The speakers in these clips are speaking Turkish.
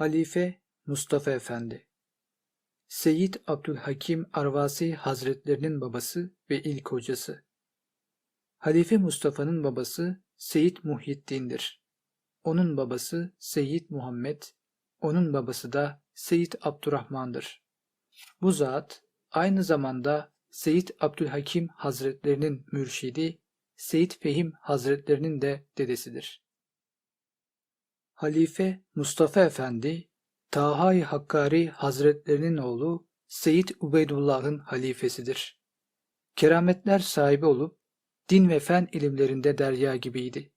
Halife Mustafa Efendi Seyyid Abdülhakim Arvasi Hazretlerinin babası ve ilk hocası. Halife Mustafa'nın babası Seyyid Muhyiddin'dir. Onun babası Seyyid Muhammed, onun babası da Seyyid Abdurrahman'dır. Bu zat aynı zamanda Seyyid Abdülhakim Hazretlerinin mürşidi, Seyyid Fehim Hazretlerinin de dedesidir. Halife Mustafa Efendi, Taha-i Hakkari Hazretlerinin oğlu Seyyid Ubeydullah'ın halifesidir. Kerametler sahibi olup din ve fen ilimlerinde derya gibiydi.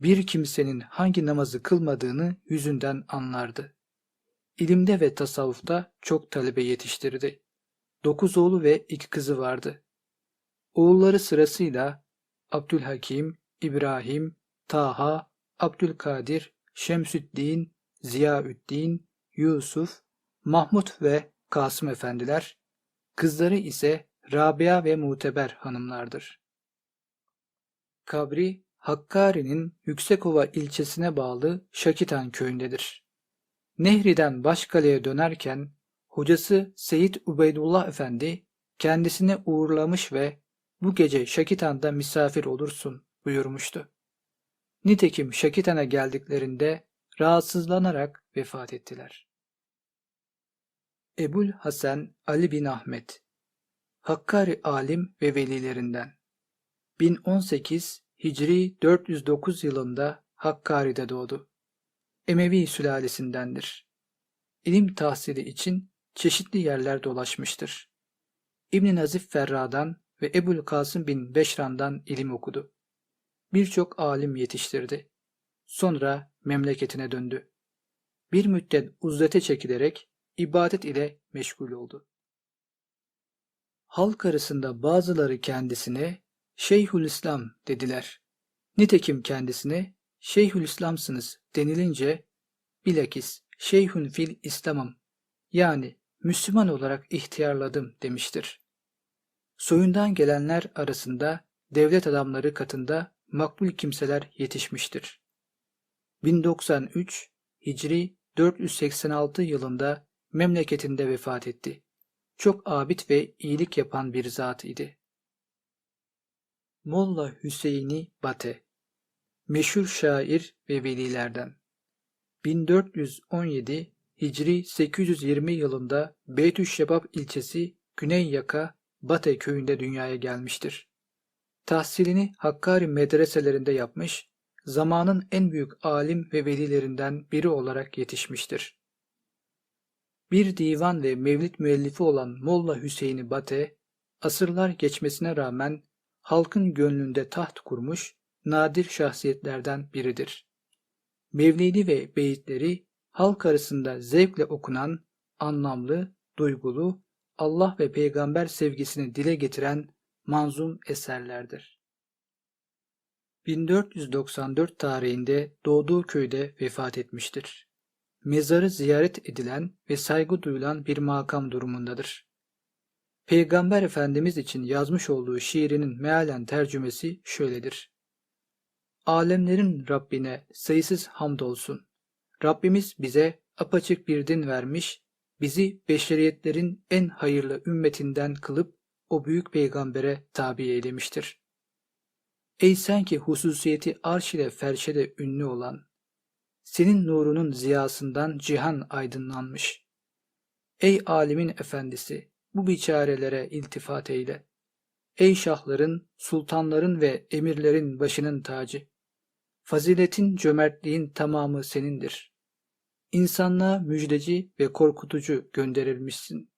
Bir kimsenin hangi namazı kılmadığını yüzünden anlardı. İlimde ve tasavvufta çok talebe yetiştirdi. Dokuz oğlu ve iki kızı vardı. Oğulları sırasıyla Abdülhakim, İbrahim, Taha, Abdülkadir, Şemsüddin, Ziyaüddin, Yusuf, Mahmud ve Kasım efendiler, kızları ise Rabia ve Muteber hanımlardır. Kabri, Hakkari'nin Yüksekova ilçesine bağlı Şakitan köyündedir. Nehri'den Başkale'ye dönerken hocası Seyit Ubeydullah Efendi kendisine uğurlamış ve bu gece Şakitan'da misafir olursun buyurmuştu. Nitekim Şakitan'a geldiklerinde rahatsızlanarak vefat ettiler. Ebul Hasan Ali bin Ahmet Hakkari alim ve velilerinden 1018 Hicri 409 yılında Hakkari'de doğdu. Emevi sülalesindendir. İlim tahsili için çeşitli yerler dolaşmıştır. İbn Nazif Ferra'dan ve Ebul Kasım bin Beşran'dan ilim okudu. Birçok alim yetiştirdi. Sonra memleketine döndü. Bir müddet uzlete çekilerek ibadet ile meşgul oldu. Halk arasında bazıları kendisine Şeyhülislam dediler. Nitekim kendisine Şeyhülislamsınız denilince bilakis Şeyhün fil İslam'ım yani Müslüman olarak ihtiyarladım demiştir. Soyundan gelenler arasında devlet adamları katında makbul kimseler yetişmiştir. 1093 Hicri 486 yılında memleketinde vefat etti. Çok abid ve iyilik yapan bir zat idi. Molla Hüseyini Bate Meşhur şair ve velilerden 1417 Hicri 820 yılında Beytüşşebab ilçesi Güney Yaka Bate köyünde dünyaya gelmiştir. Tahsilini Hakkari medreselerinde yapmış, zamanın en büyük alim ve velilerinden biri olarak yetişmiştir. Bir divan ve mevlid müellifi olan Molla Hüseyin'i Bate, asırlar geçmesine rağmen halkın gönlünde taht kurmuş nadir şahsiyetlerden biridir. Mevlidi ve beyitleri halk arasında zevkle okunan, anlamlı, duygulu, Allah ve peygamber sevgisini dile getiren manzum eserlerdir. 1494 tarihinde doğduğu köyde vefat etmiştir. Mezarı ziyaret edilen ve saygı duyulan bir makam durumundadır. Peygamber Efendimiz için yazmış olduğu şiirinin mealen tercümesi şöyledir. Alemlerin Rabbine sayısız hamdolsun. Rabbimiz bize apaçık bir din vermiş, bizi beşeriyetlerin en hayırlı ümmetinden kılıp o büyük peygambere tabi eylemiştir. Ey sen ki hususiyeti arş ile ferşede ünlü olan, senin nurunun ziyasından cihan aydınlanmış. Ey alimin efendisi, bu biçarelere iltifat eyle. Ey şahların, sultanların ve emirlerin başının tacı. Faziletin, cömertliğin tamamı senindir. İnsanlığa müjdeci ve korkutucu gönderilmişsin.